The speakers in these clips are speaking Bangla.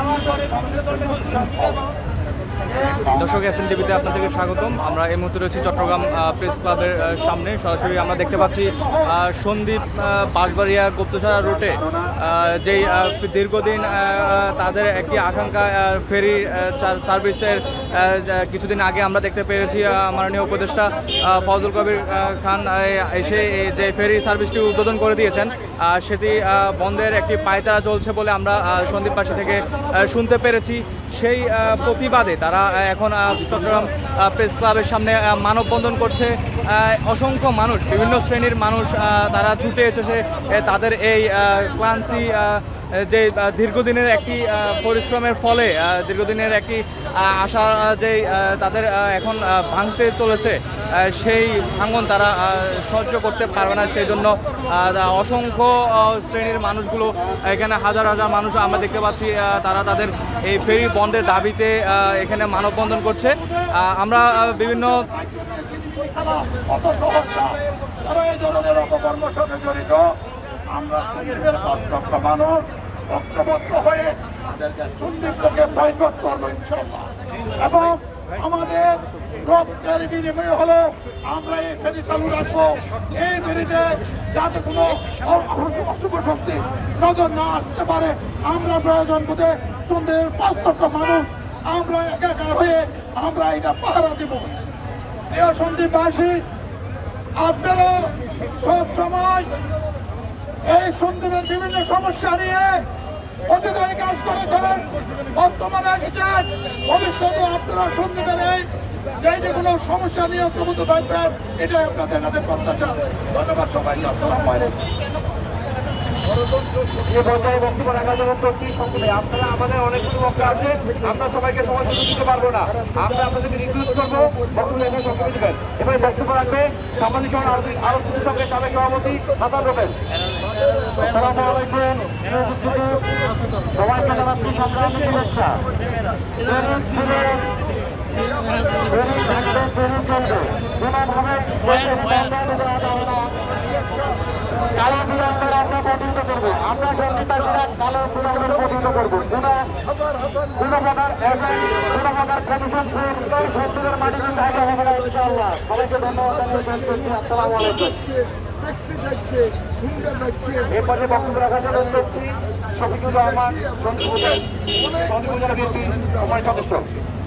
আমার পরে দর্শক এস টিভিতে আপনাদেরকে স্বাগতম। আমরা এই মুহূর্তে রয়েছি চট্টগ্রাম প্রেস ক্লাবের সামনে। সরাসরি আমরা দেখতে পাচ্ছি সন্দীপ বাঁশবাড়িয়া গুপ্তছড়া রুটে যেই দীর্ঘদিন তাদের একটি আকাঙ্ক্ষা ফেরি সার্ভিসের কিছুদিন আগে আমরা দেখতে পেরেছি মাননীয় উপদেষ্টা ফজল কবির খান এসে যে ফেরি সার্ভিসটি উদ্বোধন করে দিয়েছেন। সেটি বন্ধের একটি পায়তারা চলছে বলে আমরা সন্দীপবাসী থেকে শুনতে পেরেছি। সেই প্রতিবাদে তারা এখন চট্টগ্রাম প্রেস ক্লাবের সামনে মানববন্ধন করছে। অসংখ্য মানুষ, বিভিন্ন শ্রেণির মানুষ তারা ছুটে এসেছে তাদের এই ক্লান্তি যে দীর্ঘদিনের একটি পরিশ্রমের ফলে দীর্ঘদিনের একটি আশা যে তাদের এখন ভাঙতে চলেছে সেই ভাঙন তারা সহ্য করতে পারবে না। সেই জন্য অসংখ্য শ্রেণির মানুষগুলো, এখানে হাজার হাজার মানুষ আমরা দেখতে পাচ্ছি তারা তাদের এই ফেরি বন্ধের দাবিতে এখানে মানববন্ধন করছে। আমরা বিভিন্ন এই ধরনের অপকর্মের সাথে জড়িত। আমরা সন্দীপের বক্তব্য মানুষ ঐক্যবদ্ধ হয়ে তাদেরকে সন্দীপকে বয়কট করব ইনশাল্লাহ এবং আমাদের রক্তের বিনিময় হলো আমরা এই ফেরি চালু রাখব। এই ফেরিতে যাতে কোনো অশুভ শক্তি নজর না আসতে পারে, আমরা প্রয়োজন বোধে সন্ধ্যের পাঁচ লক্ষ মানুষ, আমরা একাকার হয়ে আমরা এটা পাহারা দিব। প্রিয় সন্দীপবাসী, আপনারা সব সময় এই সন্দীপের বিভিন্ন সমস্যা নিয়ে অতীতে কাজ করেছেন, বর্তমানে এসেছেন। ভবিষ্যতে আপনারা সন্দীপের এই যে যে কোনো সমস্যা নিয়ে ঐক্যবদ্ধ থাকবেন, এটাই আপনাদের কাছে প্রত্যাশা। ধন্যবাদ সবাইকে, আসসালাম আলাইকুম। বক্তব্য রাখার জন্য প্রতি সংক্ষেপে আপনারা আমাদের অনেকগুলো আছে, আমরা সবাইকে সুযোগ দিতে পারব না। আমরা আপনাদেরকে রিকোয়েস্ট করব, বক্তব্য বক্তব্য রাখবে সামাজিক সমাজ আরও আরও দুটি সঙ্গে সাবেক সভাপতি সবাইকে জানাচ্ছি সংগ্রামী শুভেচ্ছা। কালো বিড়ালদের আমরা আমরা কালো বিড়ালদের প্রতিহত করব কোনো কোনো প্রকার কোনো প্রকার কমিশন এই মাটি সদস্য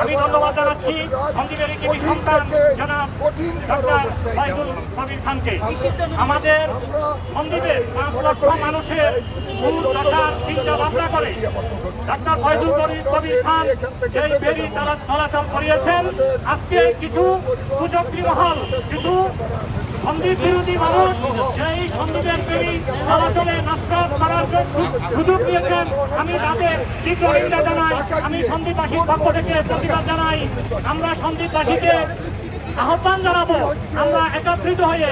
আমি ধন্যবাদ জানাচ্ছি সন্দীপের একটি সন্তান, জনাব ডাক্তার কবির খানকে। আমাদের সন্দীপের পাঁচ লক্ষ মানুষের দশার চিন্তা ভাবনা করে ডাক্তার কবির কবির খান যেই বেরি তারা চলাচল করিয়েছেন। আজকে কিছু সুযোগ্রী মহল, কিছু সন্দীপ বিরোধী মানুষ যেই সন্দীপের ফেরি চলাচলে নষ্ট করার সুযোগ দিয়েছেন। আমি তাদের তীব্র নিন্দা জানাই। আমি সন্দীপবাসীর পক্ষ থেকে প্রতিবাদ জানাই। আমরা সন্দীপবাসীকে আহ্বান জানাব। আমরা একত্রিত হয়ে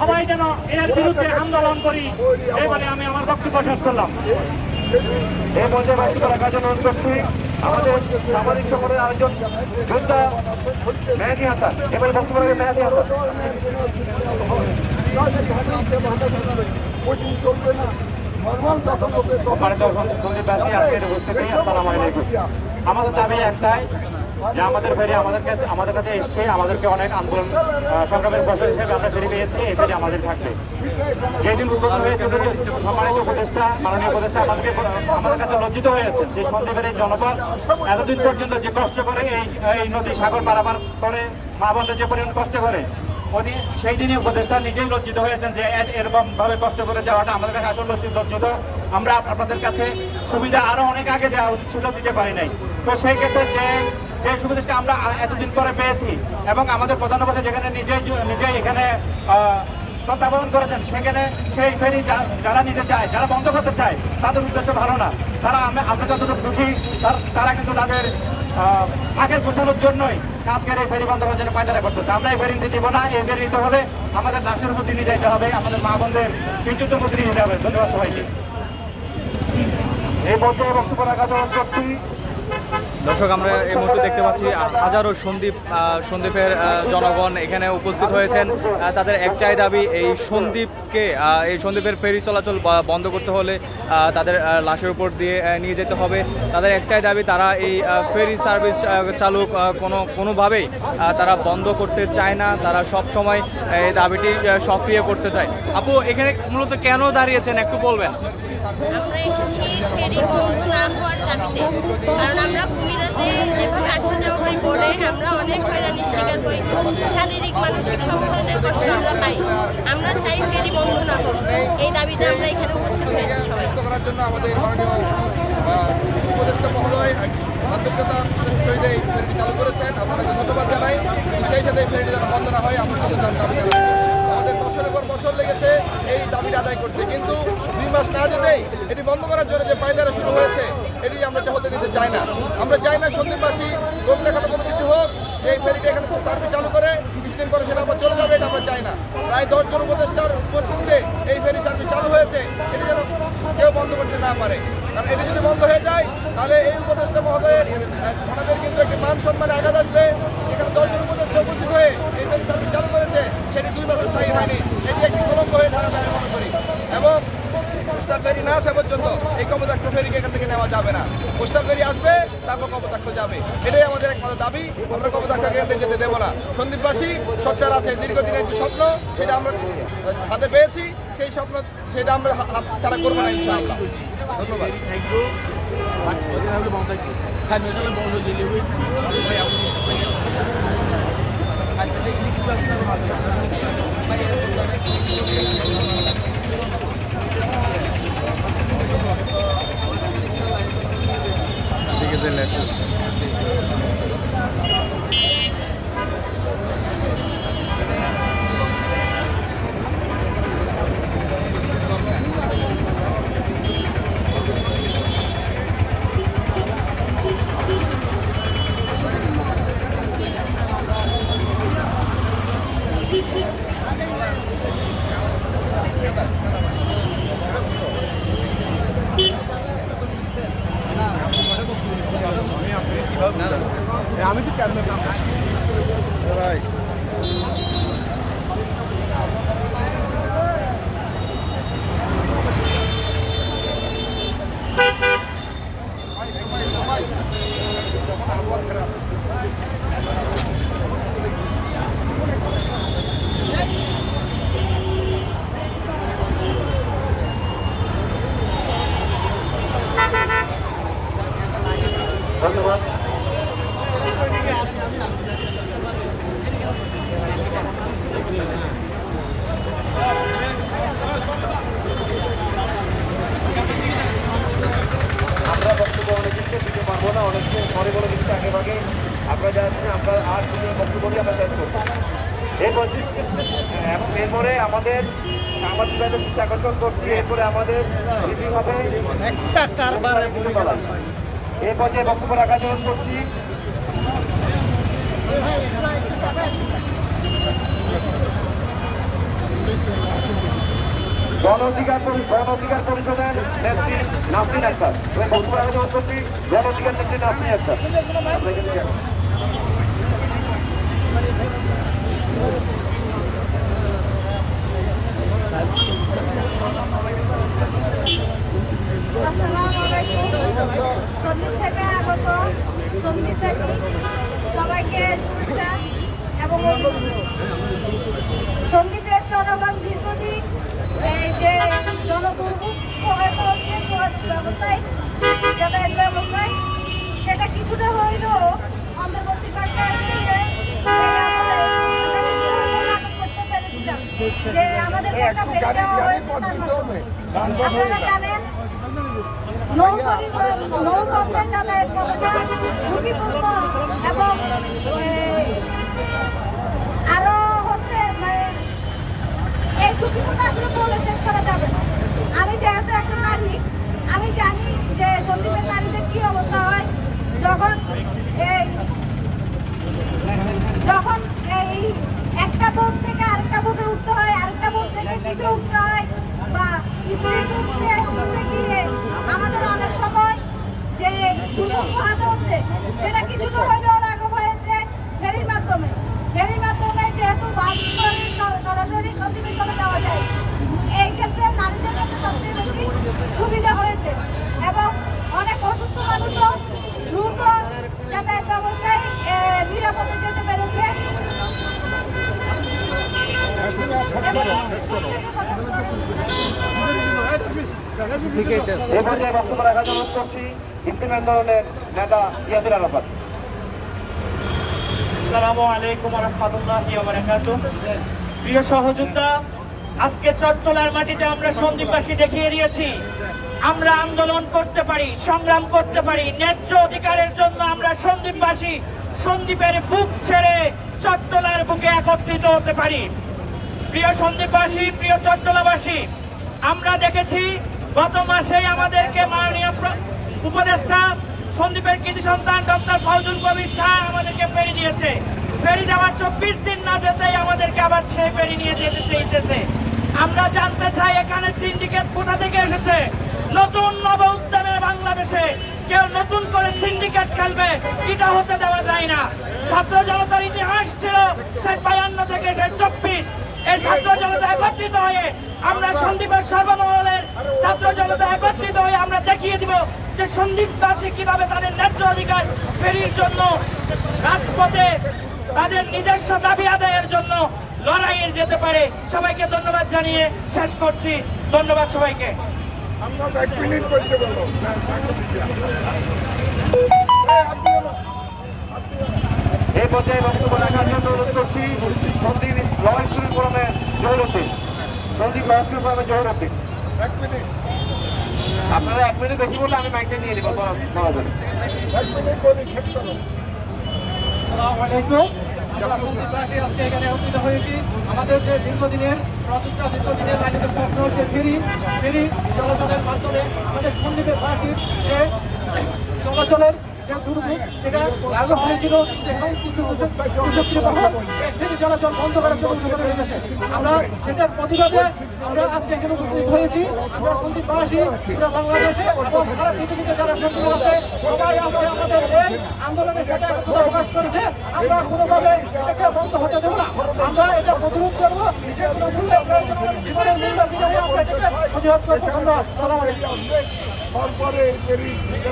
সবাই যেন এর বিরুদ্ধে আন্দোলন করি। এবারে আমি আমার বক্তব্য শেষ করলাম। এই পর্যায়ে বক্তব্য রাখার জন্য অনুরোধ করছি। আমাদের সামাজিক সংগঠনের আরেকজন যোদ্ধা, মেহাদি হাসান। এবার বক্তব্য রাখবে মেহাদি হাসান। আমাদের দাবি একটাই যে আমাদের ফেরি আমাদের কাছে আমাদের কাছে এসছে, আমাদেরকে অনেক আন্দোলন সংগ্রামের ফসল হিসেবে আমরা ফেরি পেয়েছি, এই ফেরি আমাদের থাকবে। যেদিন উদ্বোধন হয়েছে সম্মানিত উপদেষ্টা, মাননীয় উপদেষ্টা আমাদেরকে আমাদের কাছে লজ্জিত হয়েছে যে সন্দীপের এই জনপদ এতদিন পর্যন্ত যে কষ্ট করে এই এই নদী সাগর পারাপার করে মা বোনরা যে পরিমাণ কষ্ট করে ওদি সেই দিনই উপদেষ্টা নিজেই লজ্জিত হয়েছেন যে এরকম ভাবে কষ্ট করে যাওয়াটা আমাদের কাছে আসল লজ্জিত লজ্জিত। আমরা আপনাদের কাছে সুবিধা আরও অনেক আগে দেওয়া উচিত ছিল, দিতে পারি নাই। তো সেই ক্ষেত্রে যে যে সুবিধাটা আমরা এতদিন পরে পেয়েছি এবং আমাদের প্রধান যেখানে নিজেই নিজেই এখানে তত্ত্বাবধান করেছেন, সেখানে সেই ফেরি যারা নিতে চায়, যারা বন্ধ করতে চায়, তাদের উদ্দেশ্য ভালো না। তারা আমি- আমরা যতটুকু বুঝি, তার- কিন্তু তাদের আগের বোঝানোর জন্যই আজকের এই ফেরি বন্ধ করার জন্য পায়তারা করতেছে আমরা এই ফেরি দিব না, এই ফেরি নিতে হলে আমাদের লাশের প্রতি নিয়ে যেতে হবে, আমাদের মা বোনদের বিদ্যুতের প্রতি নিয়ে যেতে হবে। ধন্যবাদ সবাইকে। এই পর্যায়ে বক্তব্য জন্য করছি। দর্শক, আমরা এই মুহূর্তে দেখতে পাচ্ছি হাজারো সন্দীপ সন্দীপের জনগণ এখানে উপস্থিত হয়েছেন। তাদের একটাই দাবি, এই সন্দীপকে এই সন্দীপের ফেরি চলাচল বন্ধ করতে হলে তাদের লাশের উপর দিয়ে নিয়ে যেতে হবে। তাদের একটাই দাবি, তারা এই ফেরি সার্ভিস চালু কোনো, কোনোভাবেই তারা বন্ধ করতে চায় না। তারা সব সময় এই দাবিটি সক্রিয় করতে চায়। আপু, এখানে মূলত কেন দাঁড়িয়েছেন, একটু বলবেন? আমরা এসেছি ফেরি বন্ধ না হওয়ার কারণ আমরা কুমিরাতে যেভাবে আসা যাওয়া করি বোর্ডে আমরা অনেক হয়রানির শিকার হই। শারীরিক, মানসিক সব ধরনের কষ্ট আমরা পাই। আমরা চাই ফেরি বন্ধ না হোক। এই দাবিতে আমরা এখানে উপস্থিত হয়েছি সবাই। করার জন্য আমাদের উপদেষ্টা মহোদয় হয় সাথে দাবি এই দাবিটা আদায় করতে। কিন্তু দুই মাস না যেতেই এটি বন্ধ করার জন্য যে পায়দারা শুরু হয়েছে এটি আমরা হতে দিতে চাই না। আমরা চাই না সন্দীপবাসী লোক দেখানো কোনো কিছু হোক, এই ফেরিটি এখানে সার্ভিস চালু করে, কিছুদিন পরে সেটা আবার চলে যাবে, এটা আমরা চাই না। প্রায় দশজন উপদেষ্টার উপস্থিতিতে এই ফেরি সার্ভিস চালু হয়েছে, এটি যেন কেউ বন্ধ করতে না পারে। কারণ এটি যদি বন্ধ হয়ে যায়, তাহলে এই উপদেষ্টা মহোদয়ের ওনাদের কিন্তু একটি মান সম্মানে আঘাত আসবে। এখানে দশজন উপদেষ্টা উপস্থিত হয়ে এই ফেরি সার্ভিস চালু করেছে, সেটি দুই বছর স্থায়ী হয়নি। এটি একটি কলঙ্ক হয়ে দাঁড়াবে আমি মনে করি এবং পোস্টার ফেরি না আসা পর্যন্ত এই কপোতাক্ষ ফেরিকে এখান থেকে নেওয়া যাবে না। পোস্টার ফেরি আসবে তারপর কপোতাক্ষ যাবে। এটাই আমাদের একমাত্র দাবি। আমরা কপোতাক্ষকে এখান যেতে দেবো না। সন্দীপবাসী সচ্চার আছে দীর্ঘদিনের যে স্বপ্ন সেটা আমরা হাতে পেয়েছি। সেই স্বপ্ন সেটা আমরা হাত ছাড়া করব না ইনশাআল্লাহ। ধন্যবাদ আমরা বক্তব্য অনেক কিছু দিতে পারব না অনেককে পরে বলে দিচ্ছি আগে ভাগে আমরা যাচ্ছি আমরা আর কিছু বক্তব্য দিয়ে আমরা শেষ করব এরপর এবং এরপরে আমাদের সাংবাদিকদের দৃষ্টি আকর্ষণ করছি এরপরে আমাদের রিভিউ হবে। একটা কারবারে এই পর্যায়ে বক্তব্য রাখার জন্য করছি। গণ অধিকার গণ অধিকার পরিষদের নেত্রী নাসরিন আক্তার। বক্তব্য রাখার জন্য করছি গণ অধিকার নেত্রী নাসরিন আক্তার আমরা এখানে যাব। আসসালামু আলাইকুম সন্দীপ থেকে আগত সন্দীপবাসী সবাইকে শুভেচ্ছা এবং। সন্দীপের জনগণ দীর্ঘদিন এই যে জনদুর্ভোগ হচ্ছে ব্যবস্থায়, যাতায়াত ব্যবস্থায়, সেটা কিছুটা হইলেও অন্তর্বর্তী সরকার যে আমাদেরকে একটা হয়েছে আপনারা জানেন নৌপথে যাতায়াত কতটা এবং আরও হচ্ছে মানে এই ঝুঁকিপূর্ণ আসলে শেষ করা যাবে না আমি যেহেতু একটা নারী আমি জানি যে সন্দীপের নারীদের কি অবস্থা হয় যখন যখন এই একটা বোট থেকে আরেকটা বোটে উঠতে হয় আরেকটা বোট থেকে শিপে উঠতে হয় বা আমাদের অনেক সময় যে সুযোগ পোহাতে হচ্ছে সেটা কিছুটা হলেও লাঘব হয়েছে ফেরির মাধ্যমে ফেরির মাধ্যমে যেহেতু বাস করে স- সরাসরি সন্দীপে চলে যাওয়া যায় এই ক্ষেত্রে নারীদের ক্ষেত্রে সবচেয়ে বেশি সুবিধা হয়েছে এবং অনেক অসুস্থ মানুষও দ্রুত যাতায়াত ব্যবস্থায় নিরাপদে যেতে পেরেছে। এই পর্যায়ে বক্তব্য অনুরোধ করছি ইন্তিম আন্দোলনের নেতা ইয়াসির আরাফাত আসসালামু আলাইকুম রহমতুল্লাহি প্রিয় সহযোদ্ধা, আজকে চট্টলার মাটিতে আমরা সন্দীপবাসী দেখিয়ে দিয়েছি। আমরা আন্দোলন করতে পারি, সংগ্রাম করতে পারি। ন্যায্য অধিকারের জন্য আমরা সন্দীপবাসী, সন্দীপের বুক ছেড়ে চট্টলার বুকে একত্রিত হতে পারি। প্রিয় সন্দীপবাসী, প্রিয় চট্টলাবাসী, আমরা দেখেছি গত মাসেই আমাদেরকে মাননীয় উপদেষ্টা, সন্দীপের কৃতি সন্তান ডক্টর ফৌজুল কবির শাহ আমাদেরকে ফেরি দিয়েছে। ফেরি দেওয়ার চব্বিশ দিন না যেতেই আমাদেরকে আবার সেই ফেরি নিয়ে যেতে চাইতেছে। আমরা জানতে চাই এখানে সিন্ডিকেট কোথা থেকে এসেছে? নতুন নব উদ্যমে বাংলাদেশে কেউ নতুন করে সিন্ডিকেট খেলবে, এটা হতে দেওয়া যায় না। ছাত্র জনতার ইতিহাস ছিল সেই বায়ান্ন থেকে সেই চব্বিশ। এই ছাত্র জনতা একত্রিত হয়ে আমরা সন্দীপের সর্বমহলের ছাত্র জনতা একত্রিত হয়ে আমরা দেখিয়ে দিব যে সন্দীপবাসী কীভাবে তাদের ন্যায্য অধিকার ফেরির জন্য রাজপথে তাদের নিজস্ব দাবি আদায়ের জন্য লড়াইয়ে যেতে পারে। সবাইকে ধন্যবাদ জানিয়ে শেষ করছি। ধন্যবাদ সবাইকে। এই পর্যায়ে বক্তব্য রাখার জন্য অনুরোধ করছি সন্দীপ ল স্কুল ফোরামের জহুরুদ্দিন সন্দীপ ল স্কুল ফোরামের জহুরুদ্দিন এক মিনিট। আপনারা এক মিনিট বেশি বললে আমি মাইকটা নিয়ে নেব বলা যাবে। এক মিনিট বলি শেষ করো। আলাইকুম। সন্দীপবাসী আজকে এখানে একত্রিত হয়েছি। আমাদের যে দীর্ঘদিনের প্রচেষ্টা, দীর্ঘদিনের লাইনিত স্বপ্ন যে ফেরি ফেরি মাধ্যমে আমাদের সন্দীপের বাসীর যে চলাচলের যে দুর্ভোগ সেটা লাগু হয়েছিল এবং কিছু প্রযুক্তির ফেরি চলাচল বন্ধ করার জন্য হয়ে গেছে। আমরা সেটার প্রতিবাদে আমরা আজকে এখানে উপস্থিত হয়েছি। আমরা সন্দীপবাসী পুরো বাংলাদেশে পৃথিবীতে যারা সন্দীপ আছে, সবাই আমাদের আন্দোলনে সেটা একত্রতা প্রকাশ করেছে। আমরা কোনোভাবে এটাকে বন্ধ হতে দেবো না। আমরা এটা প্রতিরোধ করব। যে কোনো মূল্যে জীবনের মূল্য বিনিময়ে আমরা এটাকে প্রতিরোধ করব। ধন্যবাদ। সালাম আলাইকুম।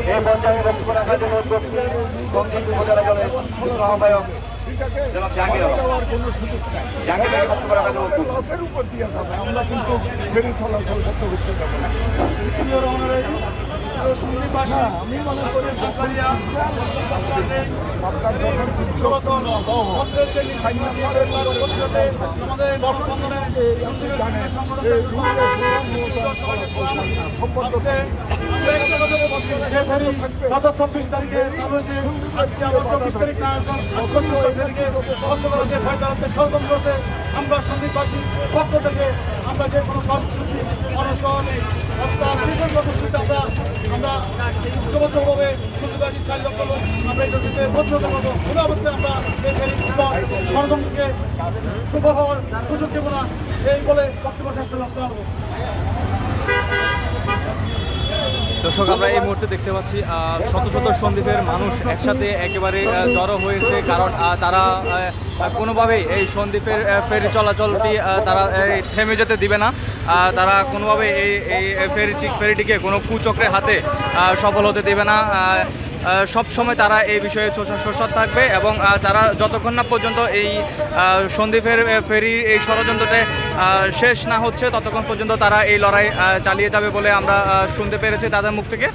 এই পর্যায়ে বক্তব্য রাখার জন্য অনুরোধ করছি উপজেলা দলের আহ্বায়ক আমরা কিন্তু ফেরি চলাচল করতে করতে যাব না হ্যাঁ, আমি মনে করি আপনার যখন চব্বিশ তারিখে আজকে আবার চব্বিশ তারিখ না তারিখে বন্ধ করেছে ভয় চালাতে ষড়যন্ত্র করেছে আমরা সন্দীপবাসী পক্ষ থেকে। আমরা যে কোনো কর্মসূচি অনশন আমরা আমরা ঐক্যবদ্ধভাবে সন্দীপবাসী চালিত করব আমরা এটার ভিতরে বদ্ধতা করব কোনো অবস্থায় আমরা এই ফেরি শুভ হওয়ার সুযোগ দেবো না। এই বলে বক্তব্য শেষ করে আসতে। দর্শক, আমরা এই মুহূর্তে দেখতে পাচ্ছি শত শত সন্দীপের মানুষ একসাথে একেবারে জড়ো হয়েছে। কারণ তারা কোনোভাবেই এই সন্দীপের ফেরি চলাচলটি তারা থেমে যেতে দিবে না। তারা কোনোভাবে এই এই ফেরি ফেরিটিকে কোনো কুচক্রের হাতে সফল হতে দেবে না। সব সময় তারা এই বিষয়ে সোচ্চার থাকবে এবং তারা যতক্ষণ না পর্যন্ত এই সন্দ্বীপের ফেরির এই ষড়যন্ত্রতে শেষ না হচ্ছে, ততক্ষণ পর্যন্ত তারা এই লড়াই চালিয়ে যাবে বলে আমরা শুনতে পেরেছি তাদের মুখ থেকে।